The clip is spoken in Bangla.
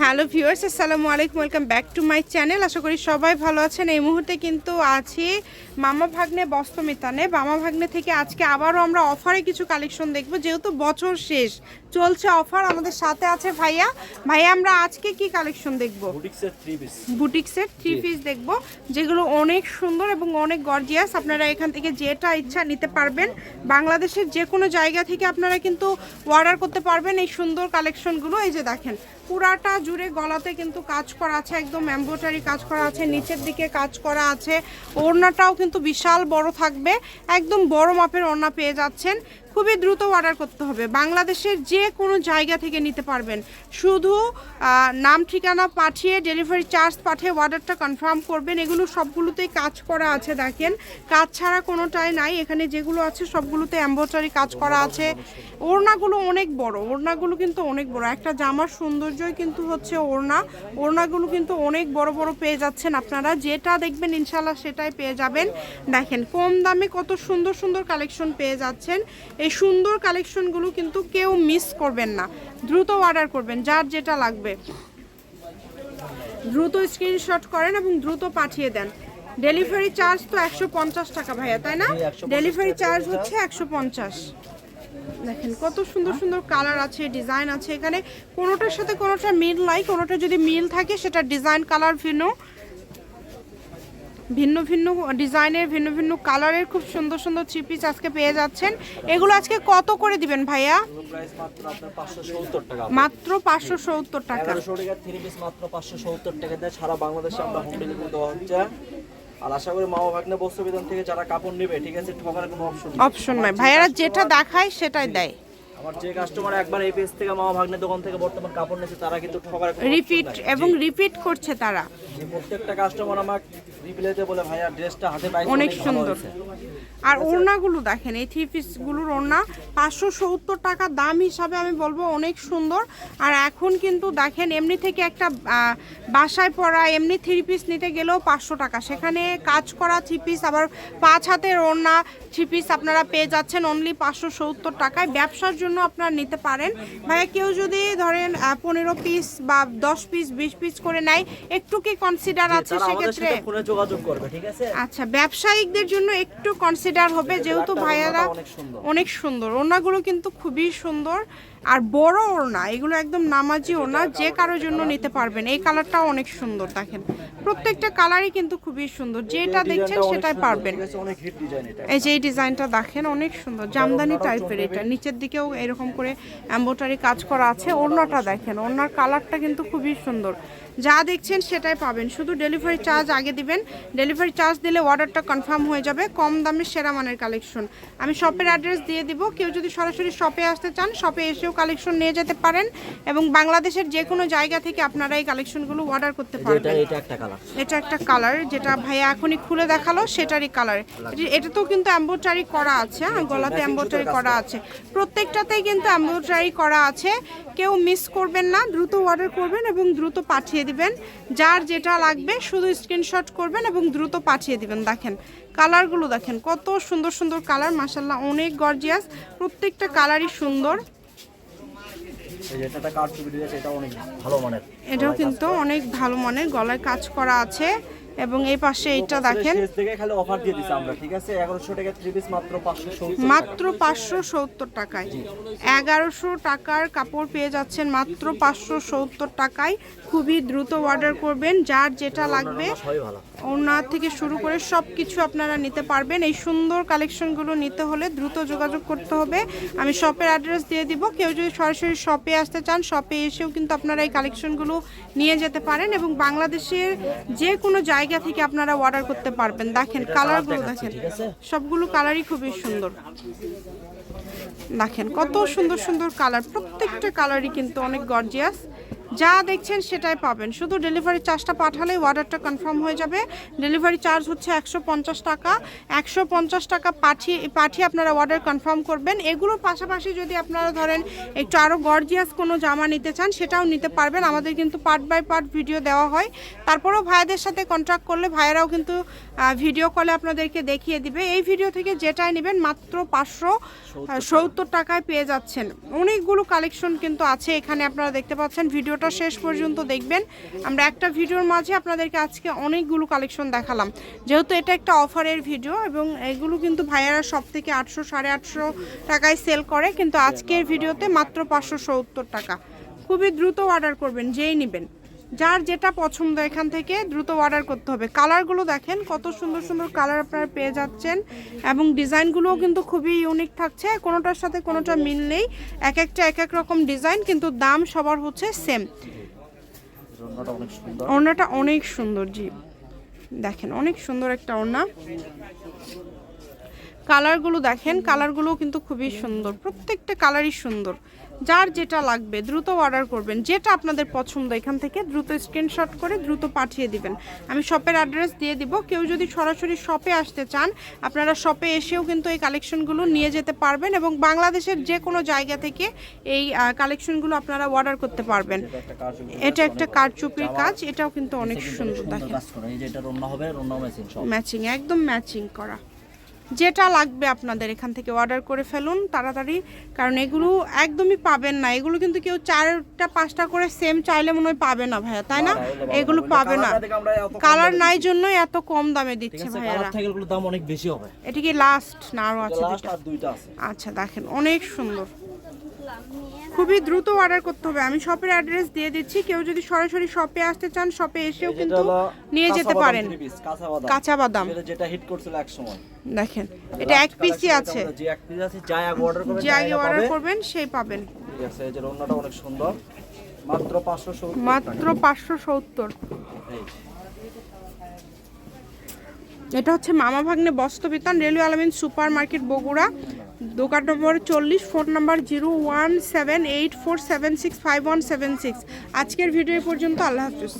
হ্যালো ভিউয়ার্স, আসসালামু আলাইকুম, welcome back to my channel. আশা করি সবাই ভালো আছেন। এই মুহূর্তে কিন্তু আছি মামা ভাগ্নে বস্তমিতানে মামা ভাগ্নে থেকে আজকে আবারও আমরা অফারে কিছু কালেকশন দেখব, যেহেতু বছর শেষ। চলছে অফার আমাদের সাথে আছে ভাইয়া। ভাইয়া আমরা আজকে কি কালেকশন দেখব? বুটিক্সের থ্রি পিস বুটিক্সের থ্রি পিস দেখব যেগুলো অনেক সুন্দর এবং অনেক গর্জিয়াস আপনারা এখান থেকে যেটা ইচ্ছা নিতে পারবেন। বাংলাদেশের যে কোনো জায়গা থেকে আপনারা কিন্তু অর্ডার করতে পারবেন এই সুন্দর কালেকশনগুলো এই যে দেখেন পুরাটা জুড়ে গলাতে কিন্তু কাজ করা আছে একদম এম্ব্রয়ডারি কাজ করা আছে নিচের দিকে কাজ করা আছে। ওড়নাটাও কিন্তু বিশাল বড় থাকবে একদম বড় মাপের ওড়না পেয়ে যাচ্ছেন। খুবই দ্রুত অর্ডার করতে হবে। বাংলাদেশের যে কোনো জায়গা থেকে নিতে পারবেন। শুধু নাম ঠিকানা পাঠিয়ে ডেলিভারি চার্জ পাঠিয়ে অর্ডারটা কনফার্ম করবেন। এগুলো সবগুলোতেই কাজ করা আছে, দেখেন। কাজ ছাড়া কোনোটাই নাই। এখানে যেগুলো আছে, সবগুলোতে এম্ব্রয়ডারি কাজ করা আছে। ওড়নাগুলো অনেক বড়। ওড়নাগুলো কিন্তু অনেক বড়। একটা জামার সৌন্দর্যই কিন্তু হচ্ছে ওড়না। ওড়নাগুলো কিন্তু অনেক বড় বড় পেয়ে যাচ্ছেন আপনারা। যেটা দেখবেন ইনশাল্লাহ সেটাই পেয়ে যাবেন। দেখেন, কম দামে কত সুন্দর সুন্দর কালেকশন পেয়ে যাচ্ছেন। এই সুন্দর কালেকশনগুলো কিন্তু কেউ মিস করবেন না। দ্রুত অর্ডার করবেন যার যেটা লাগবে। দ্রুত স্ক্রিনশট করেন এবং দ্রুত পাঠিয়ে দেন। ডেলিভারি চার্জ তো একশো পঞ্চাশ টাকা ভাইয়া তাই না? ডেলিভারি চার্জ হচ্ছে একশো পঞ্চাশ। দেখেন কত সুন্দর সুন্দর কালার আছে ডিজাইন আছে এখানে। কোনোটার সাথে কোনোটা মিল নাই কোনোটা যদি মিল থাকে সেটা ডিজাইন কালার ভিন্ন। ভিন্ন ভিন্ন ডিজাইনের ভিন্ন ভিন্ন কালারের খুব সুন্দর সুন্দর থ্রি পিস আজকে পেয়ে যাচ্ছেন। এগুলো আজকে কত করে দিবেন ভাইয়া? মাত্র পাঁচশো সত্তর টাকা। মাত্র পাঁচশো সত্তর টাকা। এগারোশো থ্রি পিস মাত্র পাঁচশো সত্তর টাকা দিয়ে সারা বাংলাদেশে আমরা হোম ডেলিভারি দেওয়া হচ্ছে। আর আশা করি মামা ভাগ্নে বস্ত্র বিধান থেকে যারা কাপড় নেবে ঠিক আছে ঠকার কোনো অপশন অপশন নাই। ভাইয়ারা যেটা দেখায় সেটাই দেয়। আমার যে কাস্টমার একবার এই পেজ থেকে মামা ভাগ্নে দোকান থেকে বর্তমান কাপড় নিয়েছে তারা কিন্তু ঠকার রিপিট এবং রিপিট করছে তারা। প্রত্যেকটা কাস্টমার রিপ্লাইতে বলে ভাইয়া ড্রেসটা হাতে পাইছি অনেক সুন্দর। আর ওড়নাগুলো দেখেন এই থ্রি পিসগুলোর ওড়না পাঁচশো সত্তর টাকা দাম হিসাবে আমি বলব অনেক সুন্দর। আর এখন কিন্তু দেখেন এমনি থেকে একটা বাসায় পরা এমনি থ্রি পিস নিতে গেলেও পাঁচশো টাকা। সেখানে কাজ করা থ্রি পিস আবার পাঁচ হাতের ওড়না থ্রি পিস আপনারা পেয়ে যাচ্ছেন অনলি পাঁচশো সত্তর টাকায়। ব্যবসার জন্য আপনারা নিতে পারেন। ভাইয়া কেউ যদি ধরেন পনেরো পিস বা দশ পিস বিশ পিস করে নেয় একটু কি কনসিডার আছে সেক্ষেত্রে? আচ্ছা ব্যবসায়িকদের জন্য একটু কনসিডার হবে যেহেতু ভাইয়ারা অনেক সুন্দর। ওনাগুলো কিন্তু খুবই সুন্দর। আর বড় ওড়না এগুলো একদম নামাজি ওড়না যে কারোর জন্য নিতে পারবেন। এই কালারটাও অনেক সুন্দর দেখেন। প্রত্যেকটা কালারই কিন্তু খুবই সুন্দর। যেটা দেখছেন সেটাই পারবেন। এই যে এই ডিজাইনটা দেখেন অনেক সুন্দর। জামদানি টাইপের এটা নিচের দিকেও এরকম করে এম্বোটারি কাজ করা আছে। ওড়নাটা দেখেন ওড়নার কালারটা কিন্তু খুবই সুন্দর। যা দেখছেন সেটাই পাবেন। শুধু ডেলিভারি চার্জ আগে দিবেন। ডেলিভারি চার্জ দিলে অর্ডারটা কনফার্ম হয়ে যাবে কম দামে সেরা মানের কালেকশন আমি শপের অ্যাড্রেস দিয়ে দিব। কেউ যদি সরাসরি শপে আসতে চান শপে এসেও কালেকশন নিয়ে যেতে পারেন এবং বাংলাদেশের যে কোনো জায়গা থেকে আপনারা এই কালেকশনগুলো অর্ডার করতে এটা পারবেন। এটা একটা কালার এটা একটা কালার যেটা ভাইয়া এখনই খুলে দেখাল সেটারই কালার এটাতেও কিন্তু এম্বোটারি করা আছে হ্যাঁ, গলাতে এম্বোটারি করা আছে। প্রত্যেকটাতেই কিন্তু এম্বোটারি করা আছে। কেউ মিস করবেন না দ্রুত অর্ডার করবেন এবং দ্রুত পাঠিয়ে দিবেন। যার যেটা লাগবে শুধু স্ক্রিনশট করবেন এবং দ্রুত পাঠিয়ে দিবেন। দেখেন কালারগুলো দেখেন কত সুন্দর সুন্দর কালার মাসাল্লাহ অনেক গর্জিয়াস প্রত্যেকটা কালারই সুন্দর। এটাও কিন্তু অনেক ভালো মানের গলায় কাজ করা আছে। এবং এই পাশে এইটা দেখেন। খালি অফার দিয়ে দিছি আমরা ঠিক আছে? 1100 টাকা থ্রি পিস মাত্র 570 মাত্র পাঁচশো সত্তর টাকায়। এগারোশো টাকার কাপড় পেয়ে যাচ্ছেন মাত্র পাঁচশো সত্তর টাকায়। খুবই দ্রুত অর্ডার করবেন যার যেটা লাগবে ওনার থেকে শুরু করে সব কিছু আপনারা নিতে পারবেন। এই সুন্দর কালেকশনগুলো নিতে হলে দ্রুত যোগাযোগ করতে হবে। আমি শপের অ্যাড্রেস দিয়ে দিব। কেউ যদি সরাসরি শপে আসতে চান শপে এসেও কিন্তু আপনারা এই কালেকশনগুলো নিয়ে যেতে পারেন এবং বাংলাদেশের যে কোনো জায়গা থেকে আপনারা অর্ডার করতে পারবেন। দেখেন কালারগুলো দেখেন। সবগুলো কালারই খুবই সুন্দর। দেখেন কত সুন্দর সুন্দর কালার। প্রত্যেকটা কালারই কিন্তু অনেক গর্জিয়াস। যা দেখছেন সেটাই পাবেন। শুধু ডেলিভারি চার্জটা পাঠালেই অর্ডারটা কনফার্ম হয়ে যাবে। ডেলিভারি চার্জ হচ্ছে একশো পঞ্চাশ টাকা। একশো পঞ্চাশ টাকা পাঠিয়ে পাঠিয়ে আপনারা অর্ডার কনফার্ম করবেন। এগুলোর পাশাপাশি যদি আপনারা ধরেন একটু আরও গর্জিয়াস কোনো জামা নিতে চান সেটাও নিতে পারবেন। আমাদের কিন্তু পার্ট বাই পার্ট ভিডিও দেওয়া হয়। তারপরেও ভাইয়াদের সাথে কন্ট্যাক্ট করলে ভাইয়েরাও কিন্তু ভিডিও কলে আপনাদেরকে দেখিয়ে দিবে। এই ভিডিও থেকে যেটাই নেবেন মাত্র পাঁচশো সত্তর টাকায় পেয়ে যাচ্ছেন। অনেকগুলো কালেকশন কিন্তু আছে এখানে আপনারা দেখতে পাচ্ছেন। ভিডিওটা ভিডিওটা শেষ পর্যন্ত দেখবেন। আমরা একটা ভিডিওর মাঝে আপনাদেরকে আজকে অনেকগুলো কালেকশন দেখালাম। যেহেতু এটা একটা অফারের ভিডিও এবং এগুলো কিন্তু ভাইয়ারা সব থেকে আটশো সাড়ে আটশো টাকায় সেল করে, কিন্তু আজকের ভিডিওতে মাত্র পাঁচশো সত্তর টাকা। খুবই দ্রুত অর্ডার করবেন, যেই নেবেন। যার যেটা পছন্দ এখান থেকে দ্রুত অর্ডার করতে হবে। কালারগুলো দেখেন, কত সুন্দর সুন্দর কালার আপনারা পেয়ে যাচ্ছেন এবং ডিজাইনগুলোও কিন্তু খুবই ইউনিক থাকছে। কোনোটার সাথে কোনোটা মিল নেই। এক একটা, এক এক রকম ডিজাইন কিন্তু দাম সবার হচ্ছে সেম ওড়নাটা অনেক সুন্দর, জি। দেখেন, অনেক সুন্দর একটা ওড়না। কালারগুলো দেখেন কালারগুলোও কিন্তু খুবই সুন্দর। প্রত্যেকটা কালারই সুন্দর। যার যেটা লাগবে দ্রুত অর্ডার করবেন যেটা আপনাদের পছন্দ এখান থেকে দ্রুত স্ক্রিনশট করে দ্রুত পাঠিয়ে দিবেন। আমি শপের অ্যাড্রেস দিয়ে দিব। কেউ যদি সরাসরি শপে আসতে চান আপনারা শপে এসেও কিন্তু এই কালেকশনগুলো নিয়ে যেতে পারবেন এবং বাংলাদেশের যে কোনো জায়গা থেকে এই কালেকশনগুলো আপনারা অর্ডার করতে পারবেন। এটা একটা কারচুপির কাজ এটাও কিন্তু অনেক সুন্দর দেখেন। ম্যাচিং একদম ম্যাচিং করা। যেটা লাগবে আপনাদের এখান থেকে অর্ডার করে ফেলুন তাড়াতাড়ি। কারণ এগুলো একদমই পাবেন না। এগুলো কিন্তু কেউ চারটা পাঁচটা করে সেম চাইলে মনে হয় পাবে না ভাইয়া তাই না? এগুলো পাবে না। কালার নাই জন্য এত কম দামে দিচ্ছে ভাইয়া ভাইয়ারা। কালার থেকে এগুলোর দাম অনেক বেশি হবে। এটা কি লাস্ট না আরও আছে। আচ্ছা দেখেন অনেক সুন্দর। খুবই দ্রুত অর্ডার করতে হবে। আমি শপের অ্যাড্রেস দিয়ে দিচ্ছি। কেউ যদি সরাসরি শপে আসতে চান শপে এসেও কিন্তু নিয়ে যেতে পারেন। কাঁচা বাদাম। যেটা- হিট করছিল এক সময়। দেখেন এটা এক পিসই আছে। যে এক পিস আছে যাই আগে অর্ডার করবেন যে আগে অর্ডার করবেন সেই পাবেন। ঠিক আছে এই যে রান্নাটা অনেক সুন্দর। মাত্র 570 মাত্র পাঁচশো সত্তর। এই এটা হচ্ছে মামা ভাগ্নে বস্ত্রবিতান railway Alamin super market Bogura. দোকান নম্বর চল্লিশ, phone number zero one seven eight four seven six five one seven six. আজকের ভিডিও পর্যন্ত, আল্লাহ হাফিজ।